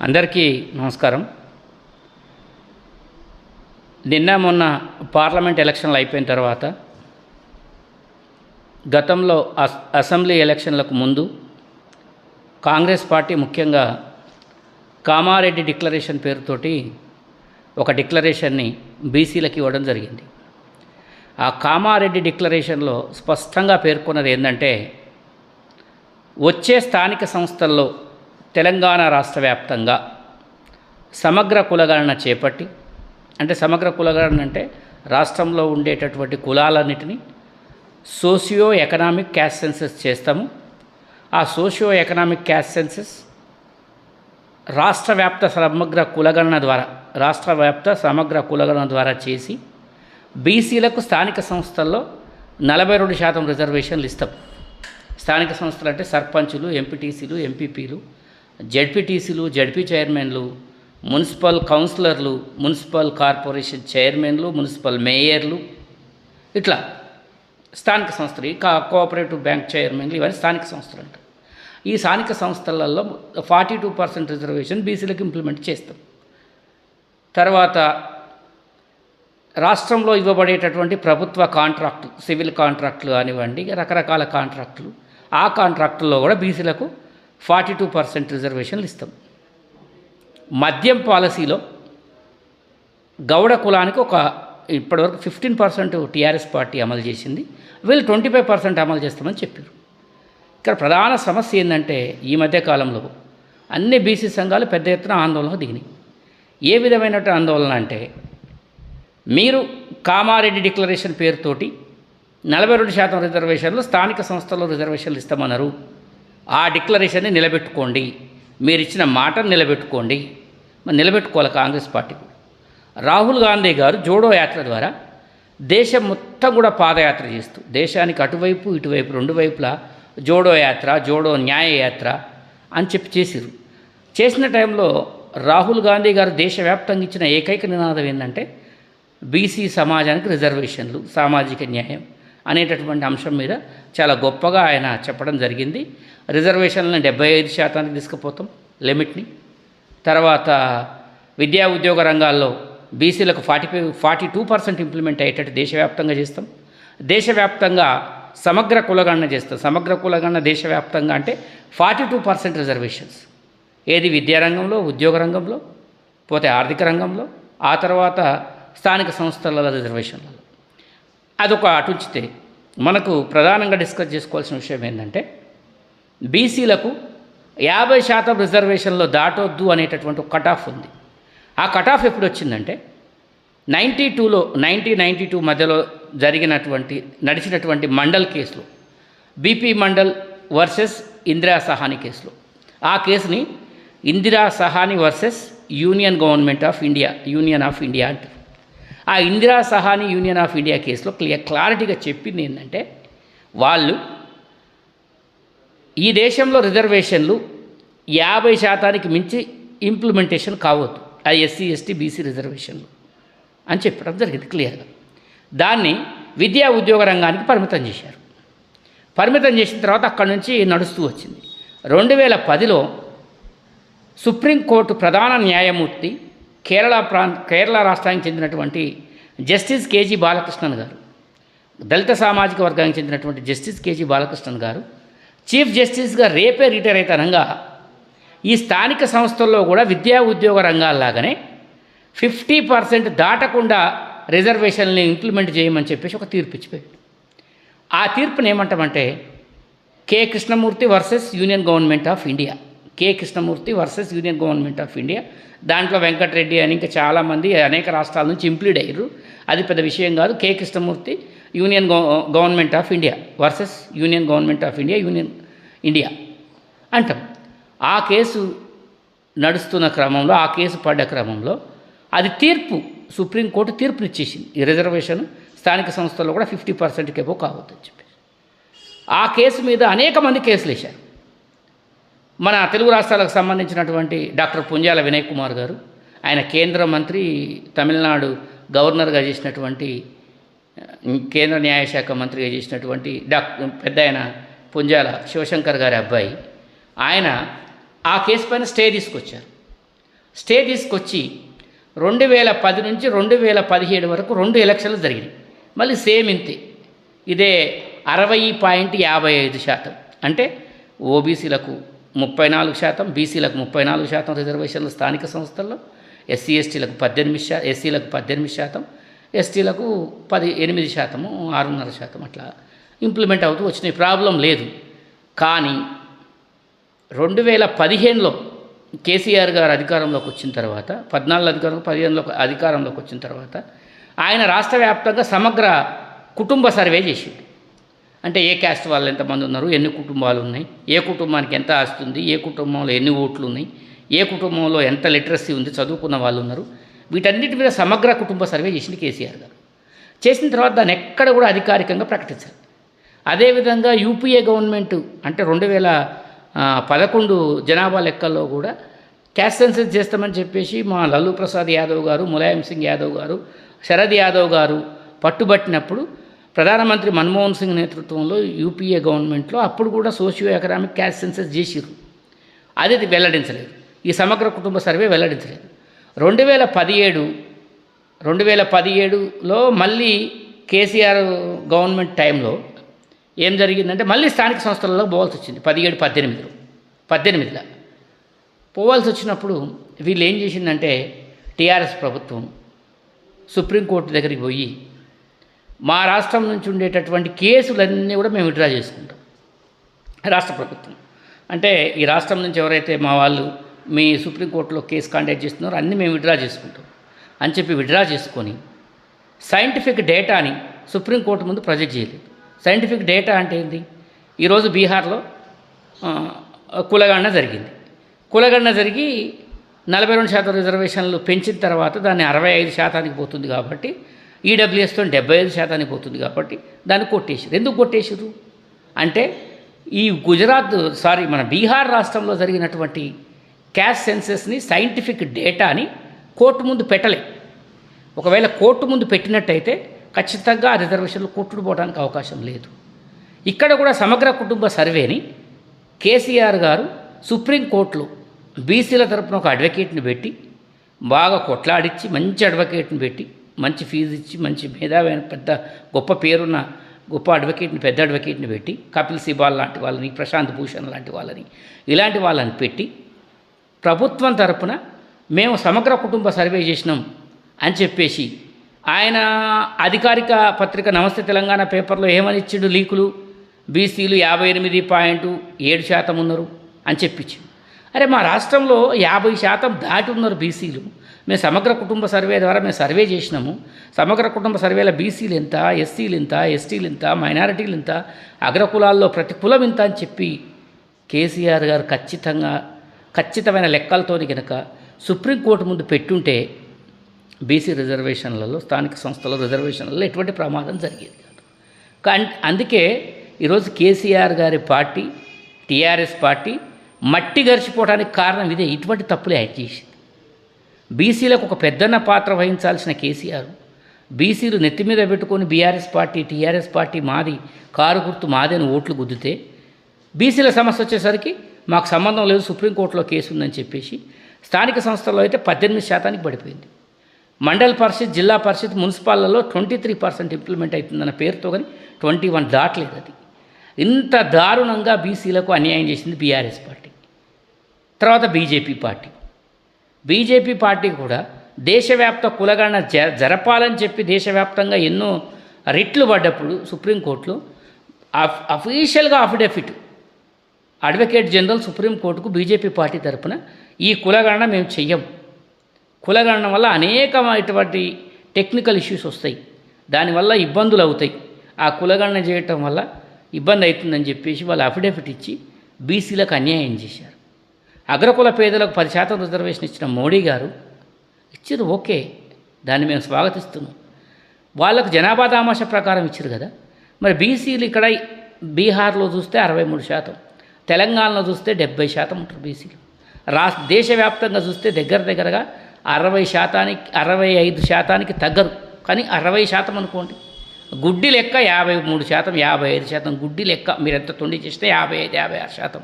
అందరికీ నమస్కారం. నిన్న మొన్న పార్లమెంట్ ఎలక్షన్లు అయిపోయిన తర్వాత గతంలో అస్ అసెంబ్లీ ఎలక్షన్లకు ముందు కాంగ్రెస్ పార్టీ ముఖ్యంగా కామారెడ్డి డిక్లరేషన్ పేరుతోటి ఒక డిక్లరేషన్ని బీసీలకు ఇవ్వడం జరిగింది. ఆ కామారెడ్డి డిక్లరేషన్లో స్పష్టంగా పేర్కొన్నది ఏంటంటే వచ్చే స్థానిక సంస్థల్లో తెలంగాణ రాష్ట్ర వ్యాప్తంగా సమగ్ర కులగణన చేపట్టి అంటే సమగ్ర కులగణన అంటే రాష్ట్రంలో ఉండేటటువంటి కులాలన్నిటినీ సోషియో ఎకనామిక్ క్యాస్ట్ సెన్సెస్ చేస్తాము. ఆ సోషియో ఎకనామిక్ క్యాస్ట్ సెన్సెస్ రాష్ట్ర వ్యాప్త సమగ్ర కులగణన ద్వారా రాష్ట్ర వ్యాప్త సమగ్ర కులగణన ద్వారా చేసి బీసీలకు స్థానిక సంస్థల్లో నలభై రెండు శాతం రిజర్వేషన్లు ఇస్తాం. స్థానిక సంస్థలు అంటే సర్పంచులు ఎంపీటీసీలు ఎంపీపీలు జడ్పీటీసీలు జడ్పీ చైర్మన్లు మున్సిపల్ కౌన్సిలర్లు మున్సిపల్ కార్పొరేషన్ చైర్మన్లు మున్సిపల్ మేయర్లు ఇట్లా స్థానిక సంస్థలు ఈ కా- కోఆపరేటివ్ బ్యాంక్ చైర్మన్లు ఇవన్నీ స్థానిక సంస్థలు అంటారు ఈ స్థానిక సంస్థలలో ఫార్టీ టూ పర్సెంట్ రిజర్వేషన్ బీసీలకు ఇంప్లిమెంట్ చేస్తాం. తర్వాత రాష్ట్రంలో ఇవ్వబడేటటువంటి ప్రభుత్వ కాంట్రాక్టులు సివిల్ కాంట్రాక్టులు కానివ్వండి రకరకాల కాంట్రాక్టులు ఆ కాంట్రాక్టుల్లో కూడా బీసీలకు ఫార్టీ టూ పర్సెంట్ రిజర్వేషన్లు ఇస్తాం. మద్యం పాలసీలో గౌడ కులానికి ఒక ఇప్పటివరకు ఫిఫ్టీన్ పర్సెంట్ టీఆర్ఎస్ పార్టీ అమలు చేసింది. వీళ్ళు ట్వంటీ ఫైవ్ పర్సెంట్ అమలు చేస్తామని చెప్పారు. ఇక్కడ ప్రధాన సమస్య ఏంటంటే ఈ మధ్య కాలంలో అన్ని బీసీ సంఘాలు పెద్ద ఎత్తున ఆందోళనకు దిగినాయి. ఏ విధమైన ఆందోళన అంటే మీరు కామారెడ్డి డిక్లరేషన్ పేరుతోటి నలభై రెండు శాతం రిజర్వేషన్లు స్థానిక సంస్థల్లో రిజర్వేషన్లు ఇస్తామన్నారు. ఆ డిక్లరేషన్ని నిలబెట్టుకోండి. మీరు ఇచ్చిన మాటను నిలబెట్టుకోండి. మరి నిలబెట్టుకోవాలి కాంగ్రెస్ పార్టీ రాహుల్ గాంధీ గారు జోడో యాత్ర ద్వారా దేశం మొత్తం కూడా పాదయాత్ర చేస్తూ దేశానికి అటువైపు ఇటువైపు రెండు వైపులా జోడో యాత్ర జోడో న్యాయ యాత్ర అని చెప్పి చేసిరు చేసిన టైంలో రాహుల్ గాంధీ గారు దేశవ్యాప్తంగా ఇచ్చిన ఏకైక నినాదం ఏంటంటే బీసీ సమాజానికి రిజర్వేషన్లు సామాజిక న్యాయం అనేటటువంటి అంశం మీద చాలా గొప్పగా ఆయన చెప్పడం జరిగింది. రిజర్వేషన్లను డెబ్బై ఐదు శాతానికి తీసుకుపోతాం లిమిట్ని. తర్వాత విద్యా ఉద్యోగ రంగాల్లో బీసీలకు forty five forty two percent implement అయ్యేటట్టు దేశవ్యాప్తంగా చేస్తాం. దేశవ్యాప్తంగా సమగ్ర కులగణన చేస్తాం. సమగ్ర కులగణన దేశవ్యాప్తంగా అంటే ఫార్టీ టూ పర్సెంట్ రిజర్వేషన్స్. ఏది విద్యారంగంలో ఉద్యోగ రంగంలో పోతే ఆర్థిక రంగంలో ఆ తర్వాత స్థానిక సంస్థల రిజర్వేషన్లలో. అదొక అటుంచితే మనకు ప్రధానంగా డిస్కస్ చేసుకోవాల్సిన విషయం ఏంటంటే బీసీలకు యాభై శాతం రిజర్వేషన్లో దాటొద్దు అనేటటువంటి ఒక కట్ ఆఫ్ ఉంది. ఆ కట్ ఆఫ్ ఎప్పుడు వచ్చిందంటే నైంటీ టూలో నైంటీ నైంటీ టూ మధ్యలో జరిగినటువంటి నడిచినటువంటి మండల్ కేసులు. బీపీ మండల్ వర్సెస్ ఇందిరా సహాని కేసులో. ఆ కేసుని Indira Sawhney versus union government of India union of India అంటారు. ఆ Indira Sawhney union of India కేసులో క్లియర్ క్లారిటీగా చెప్పింది ఏంటంటే వాళ్ళు ఈ దేశంలో రిజర్వేషన్లు యాభై శాతానికి మించి ఇంప్లిమెంటేషన్ కావద్దు. ఆ ఎస్సీ ఎస్టీ బీసీ రిజర్వేషన్లు అని చెప్పడం జరిగింది క్లియర్గా. దాన్ని విద్యా ఉద్యోగ రంగానికి పరిమితం చేశారు. పరిమితం చేసిన తర్వాత అక్కడి నుంచి నడుస్తూ వచ్చింది. రెండు వేల పదిలో సుప్రీంకోర్టు ప్రధాన న్యాయమూర్తి కేరళ ప్రాంత కేరళ రాష్ట్రానికి చెందినటువంటి జస్టిస్ కేజీ బాలకృష్ణన్ గారు దళిత సామాజిక వర్గానికి చెందినటువంటి జస్టిస్ కేజీ బాలకృష్ణన్ గారు చీఫ్ జస్టిస్గా రేపే రిటైర్ అవుతానంగా ఈ స్థానిక సంస్థల్లో కూడా విద్యా ఉద్యోగ రంగాల్లాగానే ఫిఫ్టీ పర్సెంట్ దాటకుండా రిజర్వేషన్ని ఇంప్లిమెంట్ చేయమని చెప్పేసి ఒక తీర్పు ఇచ్చిపోయాడు. ఆ తీర్పుని ఏమంటామంటే K Krishnamurthy versus union government of India. K Krishnamurthy versus union government of India. దాంట్లో వెంకటరెడ్డి అని ఇంకా చాలామంది అనేక రాష్ట్రాల నుంచి ఇంప్లీడ్ అయ్యారు. అది పెద్ద విషయం కాదు. K Krishnamurthy union gov government of India versus union government of India union India అంటాం. ఆ కేసు నడుస్తున్న క్రమంలో ఆ కేసు పడ్డ క్రమంలో అది తీర్పు సుప్రీంకోర్టు తీర్పునిచ్చేసింది. ఈ రిజర్వేషన్ స్థానిక సంస్థల్లో కూడా ఫిఫ్టీ పర్సెంట్కి ఏవో కావద్దని చెప్పి ఆ కేసు మీద అనేక మంది కేసులు వేశారు. మన తెలుగు రాష్ట్రాలకు సంబంధించినటువంటి డాక్టర్ పుంజాల వినయ్ కుమార్ గారు ఆయన కేంద్ర మంత్రి తమిళనాడు గవర్నర్గా చేసినటువంటి కేంద్ర న్యాయశాఖ మంత్రిగా చేసినటువంటి డాక్ పెద్ద ఆయన పుంజాల శివశంకర్ గారి అబ్బాయి ఆయన ఆ కేసు పైన స్టే తీసుకొచ్చారు. స్టే తీసుకొచ్చి రెండు వేల పది నుంచి రెండు వేల పదిహేడు వరకు రెండు ఎలక్షన్లు జరిగినాయి. మళ్ళీ సేమ్ ఇంతే. ఇదే అరవై పాయింట్ యాభై ఐదు శాతం. అంటే ఓబీసీలకు ముప్పై నాలుగు శాతం బీసీలకు ముప్పై నాలుగు శాతం రిజర్వేషన్లు స్థానిక సంస్థల్లో ఎస్సీ ఎస్టీలకు పద్దెనిమిది శా ఎస్సీలకు పద్దెనిమిది శాతం ఎస్టీలకు పది ఎనిమిది శాతము ఆరున్నర శాతం అట్లా ఇంప్లిమెంట్ అవుతూ వచ్చినాయి. ప్రాబ్లం లేదు. కానీ రెండు వేల పదిహేనులో కేసీఆర్ గారు అధికారంలోకి వచ్చిన తర్వాత పద్నాలుగు అధికారం పదిహేనులో అధికారంలోకి వచ్చిన తర్వాత ఆయన రాష్ట్ర వ్యాప్తంగా సమగ్ర కుటుంబ సర్వే చేసిండు. అంటే ఏ క్యాస్ట్ వాళ్ళు ఎంతమంది ఉన్నారు ఎన్ని కుటుంబాలు ఉన్నాయి ఏ కుటుంబానికి ఎంత ఆస్తుంది ఉంది ఏ కుటుంబంలో ఎన్ని ఓట్లు ఉన్నాయి ఏ కుటుంబంలో ఎంత లిటరసీ ఉంది చదువుకున్న వాళ్ళు ఉన్నారు వీటన్నిటి మీద సమగ్ర కుటుంబ సర్వే చేసింది కేసీఆర్ గారు. చేసిన తర్వాత దాన్ని ఎక్కడ కూడా అధికారికంగా ప్రకటించాలి అదేవిధంగా యూపీఏ గవర్నమెంట్ అంటే రెండు వేల పదకొండు జనాభా లెక్కల్లో కూడా క్యాష్ సెన్సెస్ చేస్తామని చెప్పేసి మా లల్లు ప్రసాద్ యాదవ్ గారు ములాయం సింగ్ యాదవ్ గారు శరద్ యాదవ్ గారు పట్టుబట్టినప్పుడు ప్రధానమంత్రి మన్మోహన్ సింగ్ నేతృత్వంలో యూపీఏ గవర్నమెంట్లో అప్పుడు కూడా సోషియో ఎకనామిక్ క్యాష్ సెన్సెస్ చేసిరు అది అది వెల్లడించలేదు. ఈ సమగ్ర కుటుంబ సర్వే వెల్లడించలేదు. రెండు వేల పదిహేడు రెండు వేల పదిహేడులో మళ్ళీ కేసీఆర్ గవర్నమెంట్ టైంలో ఏం జరిగిందంటే మళ్ళీ స్థానిక సంస్థలలో పోవాల్సి వచ్చింది పదిహేడు పద్దెనిమిదిలో. పద్దెనిమిదిలో. పోవాల్సి వచ్చినప్పుడు వీళ్ళు ఏం చేసిందంటే టీఆర్ఎస్ ప్రభుత్వం సుప్రీంకోర్టు దగ్గరికి పోయి మా రాష్ట్రం నుంచి ఉండేటటువంటి కేసులన్నీ కూడా మేము విడ్రా చేసుకుంటాం రాష్ట్ర ప్రభుత్వం. అంటే ఈ రాష్ట్రం నుంచి ఎవరైతే మా వాళ్ళు మీ సుప్రీంకోర్టులో కేసు కాంటాక్ట్ చేస్తున్నారు అన్నీ మేము విడ్రా చేసుకుంటాం అని చెప్పి విడ్రా చేసుకొని సైంటిఫిక్ డేటాని సుప్రీంకోర్టు ముందు ప్రొజెక్ట్ చేయలేదు. సైంటిఫిక్ డేటా అంటే ఏంటి ఈరోజు బీహార్లో కులగణన జరిగింది. కులగణన జరిగి నలభై రెండు శాతం రిజర్వేషన్లు పెంచిన తర్వాత దాన్ని అరవై ఐదు శాతానికి పోతుంది కాబట్టి ఈడబ్ల్యూఎస్తో డెబ్బై ఐదు శాతానికి పోతుంది కాబట్టి దాన్ని కొట్టేసారు ఎందుకు కొట్టేసారు అంటే ఈ గుజరాత్ సారీ మన బీహార్ రాష్ట్రంలో జరిగినటువంటి క్యాష్ సెన్సెస్ని సైంటిఫిక్ డేటాని కోర్టు ముందు పెట్టలే. ఒకవేళ కోర్టు ముందు పెట్టినట్టయితే ఖచ్చితంగా ఆ రిజర్వేషన్లు కొట్టుకుపోవడానికి అవకాశం లేదు. ఇక్కడ కూడా సమగ్ర కుటుంబ సర్వేని కేసీఆర్ గారు సుప్రీంకోర్టులో బీసీల తరపున ఒక అడ్వకేట్ని పెట్టి బాగా కొట్లాడిచ్చి మంచి అడ్వకేట్ని పెట్టి మంచి ఫీజు ఇచ్చి మంచి మేధావైన పెద్ద గొప్ప పేరున్న గొప్ప అడ్వకేట్ని పెద్ద అడ్వకేట్ని పెట్టి కపిల్ సిబాల్ లాంటి వాళ్ళని ప్రశాంత్ భూషణ్ లాంటి వాళ్ళని ఇలాంటి వాళ్ళని పెట్టి ప్రభుత్వం తరపున మేము సమగ్ర కుటుంబ సర్వే చేసినాం అని చెప్పేసి ఆయన అధికారిక పత్రిక నమస్తే తెలంగాణ పేపర్లో ఏమని ఇచ్చిండు? లీకులు బీసీలు యాభై ఎనిమిది పాయింట్ ఏడు శాతం ఉన్నారు అని చెప్పించి అరే మా రాష్ట్రంలో యాభై శాతం దాటి ఉన్నారు బీసీలు. మేము సమగ్ర కుటుంబ సర్వే ద్వారా మేము సర్వే చేసినాము. సమగ్ర కుటుంబ సర్వేల బీసీలు ఎంత ఎస్సీలు ఎంత ఎస్టీలు ఎంత మైనారిటీలు ఎంత అగ్రకులాల్లో ప్రతి కులం ఇంత అని చెప్పి కేసీఆర్ గారు ఖచ్చితంగా ఖచ్చితమైన లెక్కలతోని కనుక సుప్రీంకోర్టు ముందు పెట్టుంటే బీసీ రిజర్వేషన్లలో స్థానిక సంస్థల రిజర్వేషన్లలో ఎటువంటి ప్రమాదం జరిగేది కాదు. అందుకే ఈరోజు కేసీఆర్ గారి పార్టీ టీఆర్ఎస్ పార్టీ మట్టి గరిచిపోవడానికి కారణం ఇదే. ఇటువంటి తప్పులే ఆయన చేసింది. బీసీలకు ఒక పెద్దన్న పాత్ర వహించాల్సిన కేసీఆర్ బీసీలు నెత్తి మీద పెట్టుకొని బీఆర్ఎస్ పార్టీ టీఆర్ఎస్ పార్టీ మాది కారు గుర్తు మాది ఓట్లు గుద్దితే బీసీల సమస్య వచ్చేసరికి మాకు సంబంధం లేదు సుప్రీంకోర్టులో కేసు ఉందని చెప్పేసి స్థానిక సంస్థల్లో అయితే పద్దెనిమిది శాతానికి పడిపోయింది. మండల్ పరిషత్ జిల్లా పరిషత్ మున్సిపాల్లో ట్వంటీ త్రీ పర్సెంట్ ఇంప్లిమెంట్ అవుతుందన్న పేరుతో కానీ ట్వంటీ వన్ దాటలేదు అది. ఇంత దారుణంగా బీసీలకు అన్యాయం చేసింది బీఆర్ఎస్ పార్టీ. తర్వాత బీజేపీ పార్టీ. బీజేపీ పార్టీ కూడా దేశవ్యాప్త కులగణన జ జరపాలని చెప్పి దేశవ్యాప్తంగా ఎన్నో రిట్లు పడ్డప్పుడు సుప్రీంకోర్టులో అఫ్ అఫీషియల్గా అఫిడవిట్ అడ్వకేట్ జనరల్ సుప్రీంకోర్టుకు బీజేపీ పార్టీ తరపున ఈ కులగణన మేము చెయ్యం. కులగణన వల్ల అనేకమైనటువంటి టెక్నికల్ ఇష్యూస్ వస్తాయి. దానివల్ల ఇబ్బందులు అవుతాయి. ఆ కులగణన చేయటం వల్ల ఇబ్బంది అవుతుందని చెప్పేసి వాళ్ళు అఫిడవిట్ ఇచ్చి బీసీలకు అన్యాయం చేశారు. అగ్రకుల పేదలకు పది శాతం రిజర్వేషన్ ఇచ్చిన మోడీ గారు ఇచ్చారు ఓకే దాన్ని మేము స్వాగతిస్తున్నాం. వాళ్ళకు జనాభా దామాష ప్రకారం ఇచ్చారు కదా. మరి బీసీలు ఇక్కడ బీహార్లో చూస్తే అరవై మూడు శాతం. తెలంగాణలో చూస్తే డెబ్బై శాతం ఉంటారు బీసీలు. రాష్ట్ర దేశవ్యాప్తంగా చూస్తే దగ్గర దగ్గరగా అరవై శాతానికి అరవై ఐదు శాతానికి తగ్గరు కానీ అరవై శాతం అనుకోండి. గుడ్డి లెక్క యాభై మూడు శాతం యాభై ఐదు శాతం. గుడ్డి లెక్క మీరు ఎంత తొండి చేస్తే యాభై ఐదు యాభై ఆరు శాతం.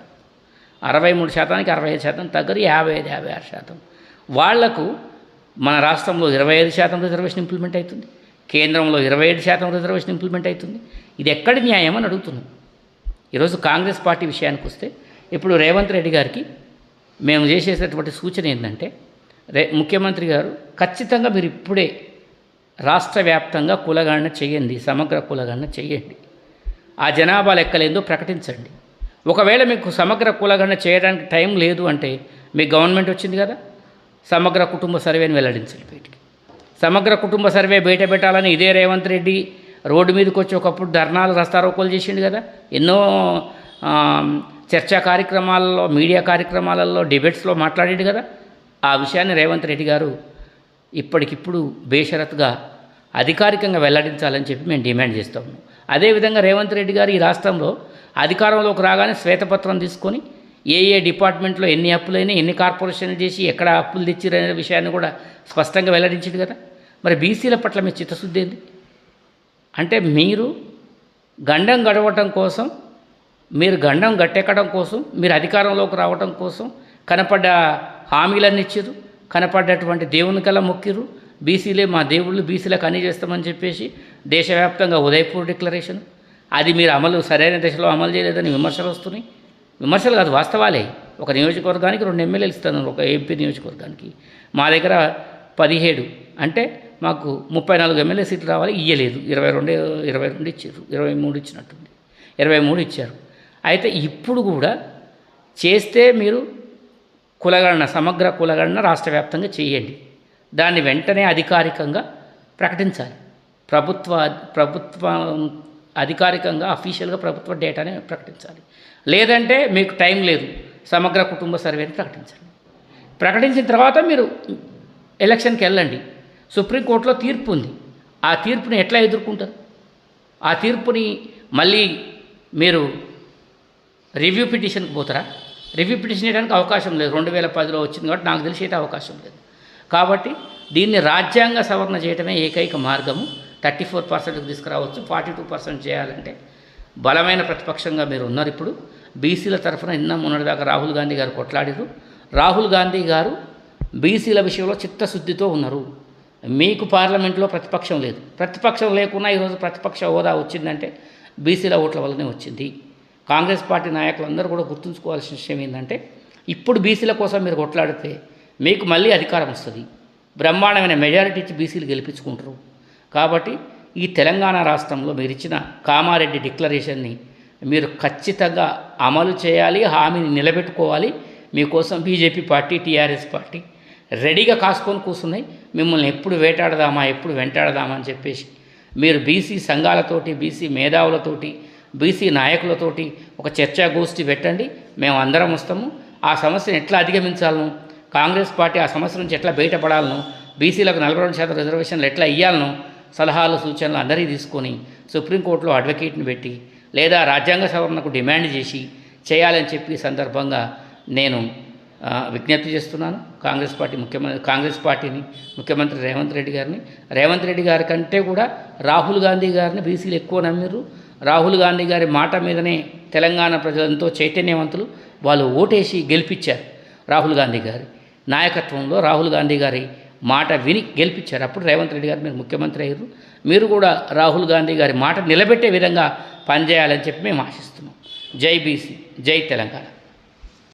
అరవై మూడు శాతానికి అరవై ఐదు శాతం తగ్గరు యాభై ఐదు యాభై ఆరు శాతం. వాళ్ళకు మన రాష్ట్రంలో ఇరవై ఐదు శాతం రిజర్వేషన్ ఇంప్లిమెంట్ అవుతుంది. కేంద్రంలో ఇరవై ఐదు శాతం రిజర్వేషన్ ఇంప్లిమెంట్ అవుతుంది. ఇది ఎక్కడి న్యాయం అని అడుగుతున్నాం. ఈరోజు కాంగ్రెస్ పార్టీ విషయానికి వస్తే ఇప్పుడు రేవంత్ రెడ్డి గారికి మేము చేసేటటువంటి సూచన ఏంటంటే రే ముఖ్యమంత్రి గారు ఖచ్చితంగా మీరు ఇప్పుడే రాష్ట్ర వ్యాప్తంగా కులగణన చేయండి సమగ్ర కులగణన చేయండి. ఆ జనాభా లెక్కలేందో ప్రకటించండి. ఒకవేళ మీకు సమగ్ర కులగణన చేయడానికి టైం లేదు అంటే మీ గవర్నమెంట్ వచ్చింది కదా సమగ్ర కుటుంబ సర్వేని వెల్లడించండి బయటికి. సమగ్ర కుటుంబ సర్వే బయట పెట్టాలని ఇదే రేవంత్ రెడ్డి రోడ్డు మీదకి వచ్చి ఒకప్పుడు ధర్నాలు రస్తారోకోలు చేసిండు కదా. ఎన్నో చర్చా కార్యక్రమాలలో మీడియా కార్యక్రమాలలో డిబేట్స్లో మాట్లాడాడు కదా. ఆ విషయాన్ని రేవంత్ రెడ్డి గారు ఇప్పటికిప్పుడు బేషరత్గా అధికారికంగా వెల్లడించాలని చెప్పి మేము డిమాండ్ చేస్తాము అదేవిధంగా రేవంత్ రెడ్డి గారు ఈ రాష్ట్రంలో అధికారంలోకి రాగానే శ్వేతపత్రం తీసుకొని ఏ ఏ డిపార్ట్మెంట్లో ఎన్ని అప్పులైనా ఎన్ని కార్పొరేషన్లు చేసి ఎక్కడ అప్పులు తెచ్చిరనే విషయాన్ని కూడా స్పష్టంగా వెల్లడించింది కదా. మరి బీసీల పట్ల మీ చిత్తశుద్ధి ఏంది? అంటే మీరు గండం గడవటం కోసం మీరు గండం గట్టెక్కడం కోసం మీరు అధికారంలోకి రావటం కోసం కనపడ్డ హామీలన్నీ ఇచ్చారు కనపడ్డటువంటి దేవుని కల మొక్కిరు బీసీలే మా దేవుళ్ళు బీసీలకు అన్నీ చేస్తామని చెప్పేసి దేశవ్యాప్తంగా ఉదయపూర్ డిక్లరేషన్. అది మీరు అమలు సరైన దశలో అమలు చేయలేదని విమర్శలు వస్తున్నాయి. విమర్శలు కాదు వాస్తవాలే. ఒక నియోజకవర్గానికి రెండు ఎమ్మెల్యేలు ఇస్తాను ఒక ఎంపీ నియోజకవర్గానికి. మా దగ్గర పదిహేడు అంటే మాకు ముప్పై నాలుగు ఎమ్మెల్యే సీట్లు రావాలి ఇయ్యలేదు. ఇరవై రెండు ఇరవై రెండు ఇచ్చారు. ఇరవై మూడు ఇచ్చినట్టుంది. ఇరవై మూడు ఇచ్చారు. అయితే ఇప్పుడు కూడా చేస్తే మీరు కులగణన సమగ్ర కులగణన రాష్ట్ర వ్యాప్తంగా చేయండి. దాన్ని వెంటనే అధికారికంగా ప్రకటించాలి. ప్రభుత్వ ప్రభుత్వం అధికారికంగా అఫీషియల్గా ప్రభుత్వ డేటాని ప్రకటించాలి. లేదంటే మీకు టైం లేదు. సమగ్ర కుటుంబ సర్వేని ప్రకటించండి ప్రకటించిన తర్వాత మీరు ఎలక్షన్కి వెళ్ళండి. సుప్రీంకోర్టులో తీర్పు ఉంది. ఆ తీర్పుని ఎట్లా ఎదుర్కొంటారు? ఆ తీర్పుని మళ్ళీ మీరు రివ్యూ పిటిషన్కి పోతారా? రివ్యూ పిటిషన్ చేయడానికి అవకాశం లేదు. రెండు వేల పదిలో వచ్చింది కాబట్టి నాకు తెలిసి అయితే అవకాశం లేదు. కాబట్టి దీన్ని రాజ్యాంగ సవరణ చేయడమే ఏకైక మార్గము. థర్టీ ఫోర్ పర్సెంట్కి తీసుకురావచ్చు. ఫార్టీ టూ పర్సెంట్ చేయాలంటే బలమైన ప్రతిపక్షంగా మీరు ఉన్నారు ఇప్పుడు. బీసీల తరఫున నిన్న మొన్నటిదాకా రాహుల్ గాంధీ గారు కొట్లాడారు రాహుల్ గాంధీ గారు బీసీల విషయంలో చిత్తశుద్ధితో ఉన్నారు. మీకు పార్లమెంట్లో ప్రతిపక్షం లేదు. ప్రతిపక్షం లేకున్నా ఈరోజు ప్రతిపక్ష హోదా వచ్చిందంటే బీసీల ఓట్ల వల్లనే వచ్చింది. కాంగ్రెస్ పార్టీ నాయకులందరూ కూడా గుర్తుంచుకోవాల్సిన విషయం ఏంటంటే ఇప్పుడు బీసీల కోసం మీరు కొట్లాడితే మీకు మళ్ళీ అధికారం వస్తుంది. బ్రహ్మాండమైన మెజారిటీ ఇచ్చి బీసీలు గెలిపించుకుంటారు. కాబట్టి ఈ తెలంగాణ రాష్ట్రంలో మీరు ఇచ్చిన కామారెడ్డి డిక్లరేషన్ని మీరు ఖచ్చితంగా అమలు చేయాలి హామీని నిలబెట్టుకోవాలి. మీకోసం బీజేపీ పార్టీ టీఆర్ఎస్ పార్టీ రెడీగా కాసుకొని కూర్చున్నాయి. మిమ్మల్ని ఎప్పుడు వేటాడదామా ఎప్పుడు వెంటాడదామా అని చెప్పేసి మీరు బీసీ సంఘాలతోటి బీసీ మేధావులతోటి బీసీ నాయకులతోటి ఒక చర్చా గోష్ఠి పెట్టండి మేము అందరం వస్తాము. ఆ సమస్యను ఎట్లా అధిగమించాలను? కాంగ్రెస్ పార్టీ ఆ సమస్య నుంచి ఎట్లా బయటపడాలను? బీసీలకు నలభై రెండు శాతం రిజర్వేషన్లు ఎట్లా ఇవ్వాలను సలహాలు సూచనలు అందరికీ తీసుకొని సుప్రీంకోర్టులో అడ్వకేట్ని పెట్టి లేదా రాజ్యాంగ సవరణకు డిమాండ్ చేసి చేయాలని చెప్పి సందర్భంగా నేను విజ్ఞప్తి చేస్తున్నాను. కాంగ్రెస్ పార్టీ ముఖ్యమంత్రి కాంగ్రెస్ పార్టీని ముఖ్యమంత్రి రేవంత్ రెడ్డి గారిని. రేవంత్ రెడ్డి గారి కంటే కూడా రాహుల్ గాంధీ గారిని బీసీలు ఎక్కువ నమ్మిర్రు. రాహుల్ గాంధీ గారి మాట మీదనే తెలంగాణ ప్రజలంతో చైతన్యవంతులు. వాళ్ళు ఓటేసి గెలిపించారు రాహుల్ గాంధీ గారి నాయకత్వంలో. రాహుల్ గాంధీ గారి మాట విని గెలిపించారు. అప్పుడు రేవంత్ రెడ్డి గారు మీరు ముఖ్యమంత్రి అయ్యారు. మీరు కూడా రాహుల్ గాంధీ గారి మాట నిలబెట్టే విధంగా పనిచేయాలని చెప్పి మేము ఆశిస్తున్నాం. జై బీసీ జై తెలంగాణ.